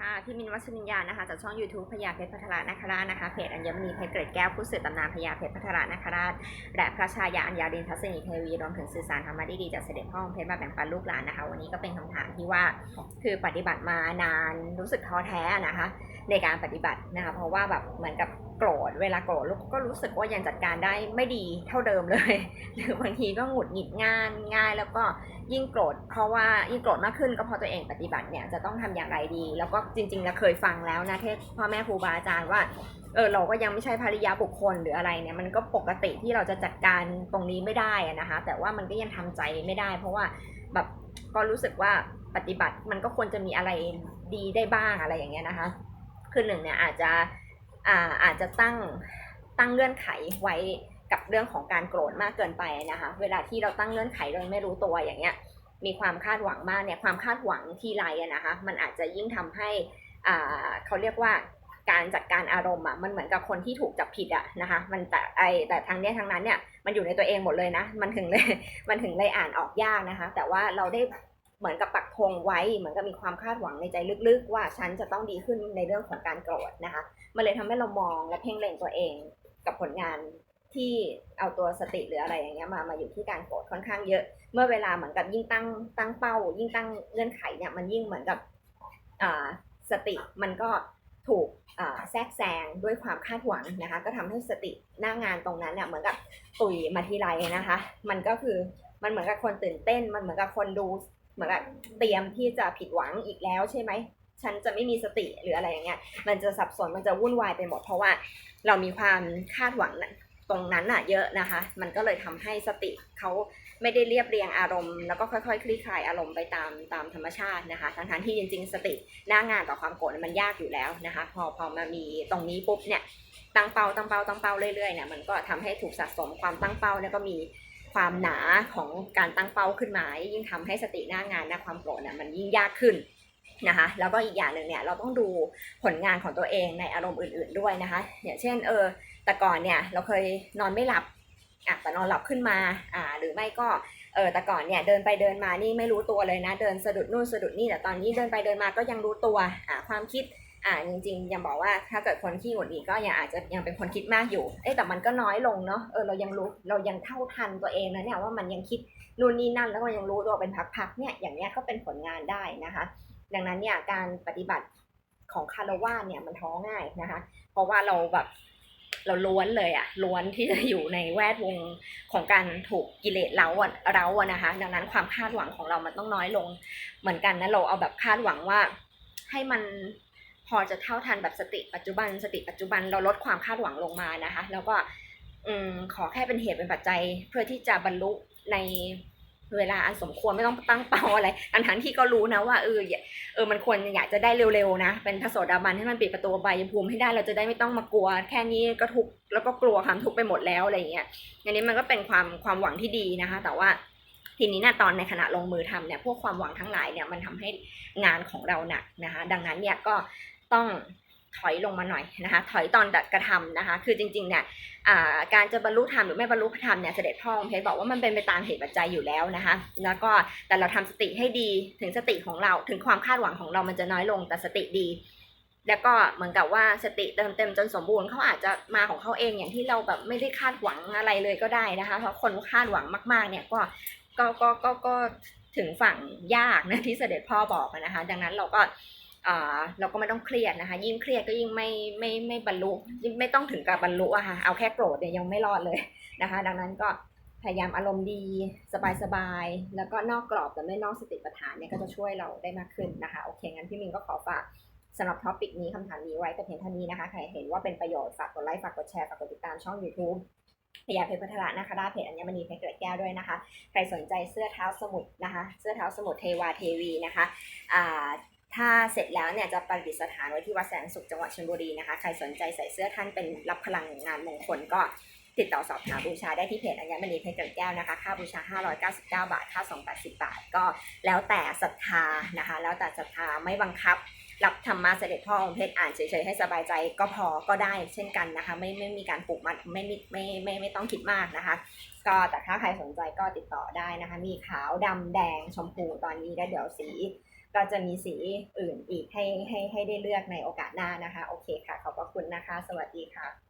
ค่ะพี่มินวัชรินยานะคะจากช่อง YouTube พญาเพชรพัทรานาคราชนะคะเพจอัญมณีเพชรเกรดแก้วผู้สื่อตำนานพญาเพชรพัทรานาคราชและพระชายาอัญญาดินทัศนีเทวีรวมถึงสื่อสารธรรมะดีๆจากเสด็จพ่อองค์เพชรมาแบ่งปันลูกหลานนะคะ วันนี้ก็เป็นคำถามที่ว่าคือปฏิบัติมานานรู้สึกท้อแท้นะคะ ในการปฏิบัตินะคะเพราะว่าแบบเหมือนกับ โกรธเวลาโกรธลูกก็รู้สึกว่ายังจัดการได้ไม่ดีเท่าเดิมเลย หรือบางทีก็หงุดหงิดง่ายง่าย แล้วก็ยิ่งโกรธเพราะว่ายิ่งโกรธมากขึ้นก็เพราะตัวเองปฏิบัติเนี่ยจะต้องทำอย่างไรดี แล้วก็จริงๆเราเคยฟังแล้วนะเทศพ่อแม่ครูบาอาจารย์ว่าเออเราก็ยังไม่ใช่ภริยาบุคคลหรืออะไรเนี่ยมันก็ปกติที่เราจะจัดการตรงนี้ไม่ได้นะคะ แต่ว่ามันก็ยังทำใจไม่ได้ เพราะว่าแบบก็รู้สึกว่าปฏิบัติมันก็ควรจะมีอะไรดีได้บ้างอะไรอย่างเงี้ยนะคะ คือหนึ่งเนี่ยอาจจะ อาจจะตั้งตั้งเงื่อนไขไว้กับเรื่องของการโกรธมากเกินไปนะคะ เวลาที่เราตั้งเงื่อนไขโดยไม่รู้ตัวอย่างเงี้ย มีความคาดหวังมากเนี่ยความคาดหวังที่ไรอะนะคะ มันอาจจะยิ่งทำให้อ่าเขาเรียกว่าการจัดการอารมณ์อะมันเหมือนกับคนที่ถูกจับผิดอะนะคะ มันแต่ไอแต่ทางเนี้ยทางนั้นเนี่ยมันอยู่ในตัวเองหมดเลยนะ มันถึงเลยมันถึงเลยอ่านออกยากนะคะ แต่ว่าเราได้ เหมือนกับปักธงไว้ เหมือนกับมีความคาดหวังในใจลึกๆ ว่าฉันจะต้องดีขึ้นในเรื่องของการโกรธนะคะ มันเลยทำให้เรามองและเพ่งเล็งตัวเองกับผลงานที่เอาตัวสติหรืออะไรอย่างเงี้ยมามาอยู่ที่การโกรธค่อนข้างเยอะ เมื่อเวลาเหมือนกับยิ่งตั้งตั้งเป้า ยิ่งตั้งเงื่อนไขเนี่ยมันยิ่งเหมือนกับอ่าสติมันก็ถูกอ่าแทรกแซงด้วยความคาดหวังนะคะ ก็ทำให้สติหน้างานตรงนั้นเนี่ยเหมือนกับตุยมาทีไรนะคะ มันก็คือมันเหมือนกับคนตื่นเต้น มันเหมือนกับคนดู มือนกับเตรียมที่จะผิดหวังอีกแล้วใช่ไหมฉันจะไม่มีสติหรืออะไรอย่างเงี้ย มันจะสับสน มันจะวุ่นวายไปหมด เพราะว่าเรามีความคาดหวังตรงนั้นน่ะเยอะนะคะ มันก็เลยทำให้สติเขาไม่ได้เรียบเรียงอารมณ์ แล้วก็ค่อยๆ คลี่คลายอารมณ์ไปตามตามธรรมชาตินะคะ ทั้งๆที่จริง ๆ สติหน้างานกับความโกรธมันยากอยู่แล้วนะคะ พอพอมามีตรงนี้ปุ๊บเนี่ย ตั้งเป้าตั้งเป้าตั้งเป้าเรื่อยๆเนี่ย มันก็ทำให้ถูกสะสมความตั้งเป้าเนี่ยก็มี ความหนาของการตั้งเป้าขึ้นมา ยิ่งทำให้สติหน้างานนะความโกรธนี่ยมันยิ่งยากขึ้นนะคะแล้วก็อีกอย่างหนึ่งเนี่ยเราต้องดูผลงานของตัวเองในอารมณ์อื่น ๆด้วยนะคะอย่างเช่นเออแต่ก่อนเนี่ยเราเคยนอนไม่หลับอะแต่นอนหลับขึ้นมาอ่าหรือไม่ก็เออแต่ก่อนเนี่ยเดินไปเดินมานี่ไม่รู้ตัวเลยนะ เดินสะดุดนู่นสะดุดนี่แต่ตอนนี้เดินไปเดินมาก็ยังรู้ตัวอ่าความคิด อ่าจริงๆยังบอกว่าถ้าเกิดคนขี้หงุดหงิดก็ยังอาจจะยังเป็นคนคิดมากอยู่ เอ้แต่มันก็น้อยลงเนาะเออเรายังรู้เรายังเท่าทันตัวเองนะเนี่ยว่ามันยังคิดนู่นนี่นั่นแล้วก็ยังรู้ตัวเป็นพักๆเนี่ยอย่างเนี้ยก็เป็นผลงานได้นะคะ ดังนั้นเนี่ยการปฏิบัติของคารวะเนี่ยมันท้อง่ายนะคะ เพราะว่าเราแบบเราล้วนเลยอะล้วนที่จะอยู่ในแวดวงของการถูกกิเลสเล้าอะเราอะนะคะ ดังนั้นความคาดหวังของเรามันต้องน้อยลงเหมือนกันนะเราเอาแบบคาดหวังว่าให้มัน พอจะเท่าทันแบบสติปัจจุบันสติปัจจุบันเราลดความคาดหวังลงมานะคะ แล้วก็อืมขอแค่เป็นเหตุเป็นปัจจัยเพื่อที่จะบรรลุในเวลาอันสมควรไม่ต้องตั้งเป้าอะไรทั้งทั้งที่ก็รู้นะว่าเออเออมันควรอยากจะได้เร็วๆนะ เป็นพระโสดาบันให้มันปิดประตูใบยภูมิให้ได้เราจะได้ไม่ต้องมากลัว แค่นี้ก็ทุกแล้วก็กลัวความทุกข์ไปหมดแล้วอะไรอย่างเงี้ยอันนี้มันก็เป็นความความหวังที่ดีนะคะ แต่ว่าทีนี้นะตอนในขณะลงมือทำเนี่ยพวกความหวังทั้งหลายเนี่ยมันทำให้งานของเราหนักนะคะ ดังนั้นเนี่ยก็ ต้องถอยลงมาหน่อยนะคะถอยตอนกระทำนะคะ คือจริงๆเนี่ยการจะบรรลุธรรมหรือไม่บรรลุธรรมเนี่ยเสด็จพ่อองค์เพชรบอกว่ามันเป็นไปตามเหตุปัจจัยอยู่แล้วนะคะ แล้วก็แต่เราทำสติให้ดีถึงสติของเราถึงความคาดหวังของเรามันจะน้อยลงแต่สติดี แล้วก็เหมือนกับว่าสติเติมเต็มจนสมบูรณ์เขาอาจจะมาของเขาเองอย่างที่เราแบบไม่ได้คาดหวังอะไรเลยก็ได้นะคะ เพราะคนคาดหวังมากๆเนี่ยก็ก็ก็ก็ถึงฝั่งยากนะที่เสด็จพ่อบอกนะคะ ดังนั้นเราก็ เราก็ไม่ต้องเครียดนะคะ ยิ่งเครียดก็ยิ่งไม่ไม่ไม่บรรลุไม่ต้องถึงกับบรรลุอะค่ะเอาแค่โกรธเนี่ยยังไม่รอดเลยนะคะ ดังนั้นก็พยายามอารมณ์ดีสบายๆ แล้วก็นอกกรอบแต่ไม่นอกสติปัฏฐานเนี่ยก็จะช่วยเราได้มากขึ้นนะคะ โอเค งั้นพี่มินก็ขอฝากสำหรับท็อปิกนี้คำถามนี้ไว้แต่เพียงเท่านี้นะคะ ใครเห็นว่าเป็นประโยชน์ฝากกดไลค์ฝากกดแชร์ฝากกดติดตามช่อง YouTube พยาเพชรพัทระนะคะด้าเพจอัญมณีเพชรเกิดแก้วด้วยนะคะ ใครสนใจเสื้อเท้าสมุทรนะคะ เสื้อเท้าสมุทรเทวาเทวีนะคะอ่า ถ้าเสร็จแล้วเนี่ยจะประดิษฐานไว้ที่วัดแสนสุขจังหวัดชลบุรีนะคะ ใครสนใจใส่เสื้อท่านเป็นรับพลังงานมงคลก็ติดต่อสอบถามบูชาได้ที่เพจอัญมณีเพชรแก้วนะคะ ค่าบูชา 599 บาท ค่าส่ง80 บาท ก็แล้วแต่ศรัทธานะคะ แล้วแต่ศรัทธาไม่บังคับ รับธรรมะเสด็จพ่อองค์เพชรอ่านเฉยๆให้สบายใจก็พอก็ได้เช่นกันนะคะ ไม่ไม่มีการปลูกมัดไม่ไม่ไม่ไม่ไม่ต้องคิดมากนะคะ ก็แต่ถ้าใครสนใจก็ติดต่อได้นะคะ มีขาวดำแดงชมพูตอนนี้แล้วเดี๋ยวสี ก็จะมีสีอื่นอีกให้ให้ให้ได้เลือกในโอกาสหน้านะคะ โอเคค่ะ ขอบพระคุณนะคะ สวัสดีค่ะ